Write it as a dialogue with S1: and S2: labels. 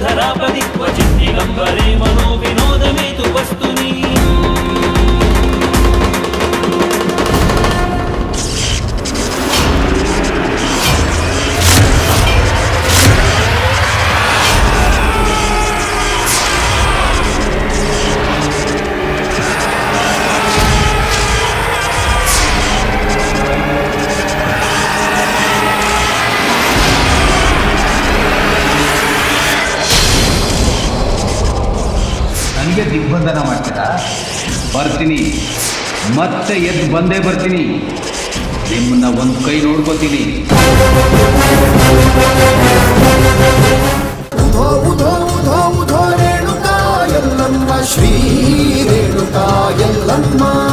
S1: ధరాపతి క్వచిత్తిగంబరే ದಿಗ್ಬಂಧನ ಮಾಡ್ತೀರಾ? ಬರ್ತೀನಿ. ಮತ್ತೆ ಎದ್ದು ಬಂದೇ ಬರ್ತೀನಿ. ನಿಮ್ಮನ್ನ ಒಂದು ಕೈ ನೋಡ್ಕೋತೀನಿ.
S2: ಶ್ರೀ ರೇಣುಕಾ ಎಲ್ಲಮ್ಮ